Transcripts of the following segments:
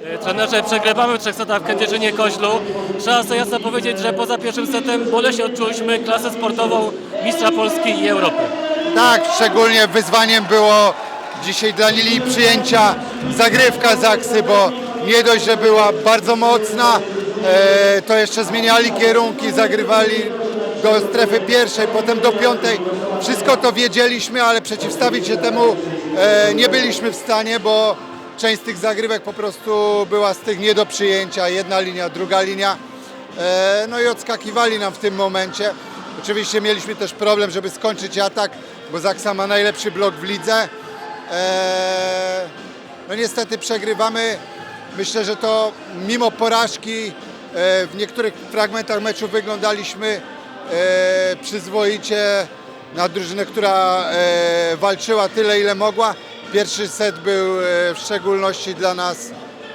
E, Trenerze, przegrywamy w trzech setach w Kędzierzynie Koźlu. Trzeba sobie jasno powiedzieć, że poza pierwszym setem boleśnie odczuliśmy klasę sportową mistrza Polski i Europy. Tak, szczególnie wyzwaniem było dzisiaj dla Lili przyjęcia zagrywka Zaksy, bo nie dość, że była bardzo mocna, e, to jeszcze zmieniali kierunki, zagrywali do strefy pierwszej, potem do piątej. Wszystko to wiedzieliśmy, ale przeciwstawić się temu e, nie byliśmy w stanie, bo część z tych zagrywek po prostu była z tych nie do przyjęcia. Jedna linia, druga linia. E, No i odskakiwali nam w tym momencie. Oczywiście mieliśmy też problem, żeby skończyć atak, bo Zaksa ma najlepszy blok w lidze. E, No niestety przegrywamy. Myślę, że to mimo porażki e, w niektórych fragmentach meczu wyglądaliśmy przyzwoicie na drużynę, która walczyła tyle, ile mogła. Pierwszy set był e, w szczególności dla nas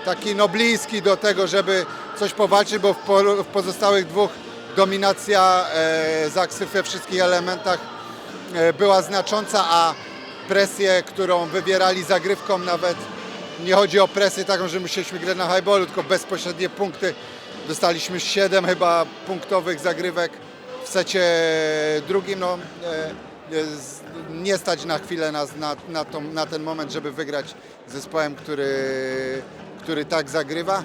taki no bliski do tego, żeby coś powalczyć, bo w, po, w pozostałych dwóch dominacja e, Zaksy we wszystkich elementach e, była znacząca, a presję, którą wywierali zagrywką nawet nie chodzi o presję taką, że musieliśmy grać na highballu, tylko bezpośrednie punkty. Dostaliśmy 7 chyba punktowych zagrywek w secie drugim. No, nie stać na chwilę na, na, tą, na ten moment, żeby wygrać z zespołem, który, który tak zagrywa.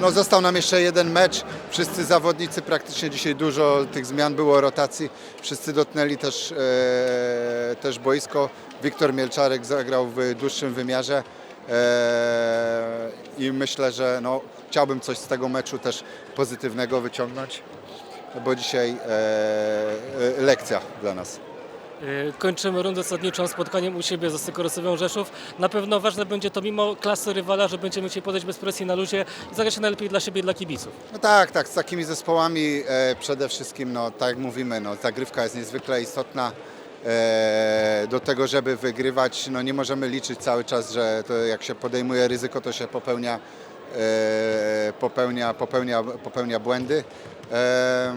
No został nam jeszcze jeden mecz. Wszyscy zawodnicy, praktycznie dzisiaj dużo tych zmian było, rotacji. Wszyscy dotknęli też, e, też boisko. Wiktor Mielczarek zagrał w dłuższym wymiarze. E, I myślę, że no, chciałbym coś z tego meczu też pozytywnego wyciągnąć, bo dzisiaj e, e, lekcja dla nas. E, Kończymy rundę zasadniczą spotkaniem u siebie z Sykorysowią Rzeszów. Na pewno ważne będzie to mimo klasy rywala, że będziemy chcieli podejść bez presji na luzie i zagrać się najlepiej dla siebie i dla kibiców. No tak, tak, z takimi zespołami e, przede wszystkim, no tak jak mówimy, no, zagrywka jest niezwykle istotna e, do tego, żeby wygrywać. No, nie możemy liczyć cały czas, że to jak się podejmuje ryzyko, to się popełnia, popełnia, popełnia, popełnia błędy. E,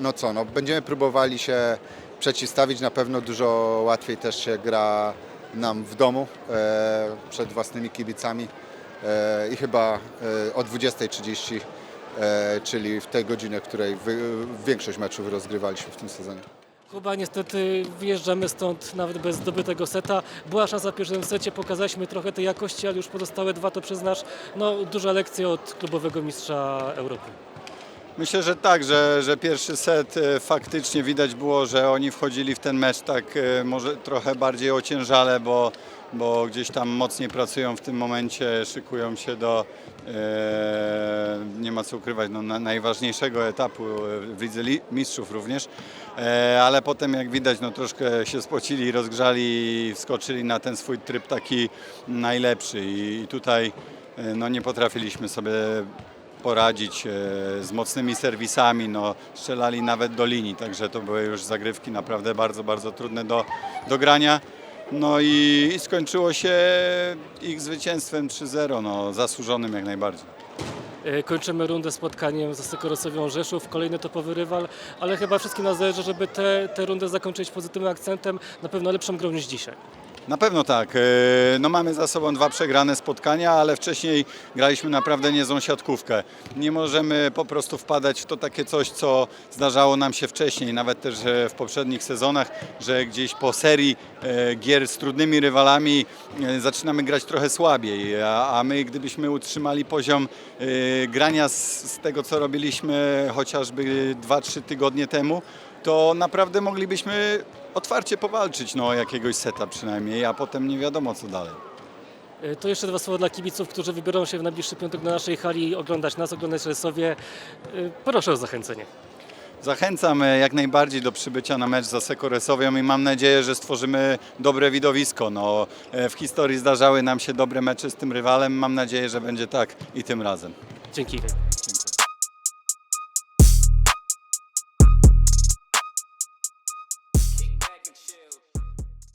no co, no, będziemy próbowali się przeciwstawić, na pewno dużo łatwiej też się gra nam w domu e, przed własnymi kibicami e, i chyba e, o 20.30, e, czyli w tej godzinie, w której większość meczów rozgrywaliśmy w tym sezonie. Kuba, niestety wyjeżdżamy stąd nawet bez zdobytego seta. Była szansa w pierwszym secie, pokazaliśmy trochę tej jakości, ale już pozostałe dwa to przyznasz, no duża lekcja od klubowego mistrza Europy. Myślę, że tak, że, że pierwszy set e, faktycznie widać było, że oni wchodzili w ten mecz tak e, może trochę bardziej ociężale, bo, bo gdzieś tam mocniej pracują w tym momencie, szykują się do, e, nie ma co ukrywać, no, na, najważniejszego etapu w Lidze Li- Mistrzów również, ale potem jak widać no, troszkę się spocili, rozgrzali i wskoczyli na ten swój tryb taki najlepszy i, i tutaj e, no, nie potrafiliśmy sobie poradzić e, z mocnymi serwisami, no, strzelali nawet do linii, także to były już zagrywki naprawdę bardzo, bardzo trudne do, do grania. No i, i skończyło się ich zwycięstwem 3-0, no, zasłużonym jak najbardziej. E, Kończymy rundę spotkaniem z Sykorosowią Rzeszów, kolejny topowy rywal, ale chyba wszystkim nas zależy, żeby tę te, rundę zakończyć pozytywnym akcentem, na pewno lepszą grą niż dzisiaj. Na pewno tak. E, No mamy za sobą dwa przegrane spotkania, ale wcześniej graliśmy naprawdę niezłą siatkówkę. Nie możemy po prostu wpadać w to takie coś, co zdarzało nam się wcześniej, nawet też e, w poprzednich sezonach, że gdzieś po serii e, gier z trudnymi rywalami zaczynamy grać trochę słabiej, a, my gdybyśmy utrzymali poziom grania z tego, co robiliśmy chociażby 2-3 tygodnie temu, to naprawdę moglibyśmy otwarcie powalczyć no, o jakiegoś seta przynajmniej, a potem nie wiadomo co dalej. E, To jeszcze dwa słowa dla kibiców, którzy wybiorą się w najbliższy piątek do naszej hali oglądać nas, oglądać Rzesowie. E, Proszę o zachęcenie. Zachęcam e, jak najbardziej do przybycia na mecz za Sekoresowią i mam nadzieję, że stworzymy dobre widowisko. No, w historii zdarzały nam się dobre mecze z tym rywalem, mam nadzieję, że będzie tak i tym razem. Dzięki.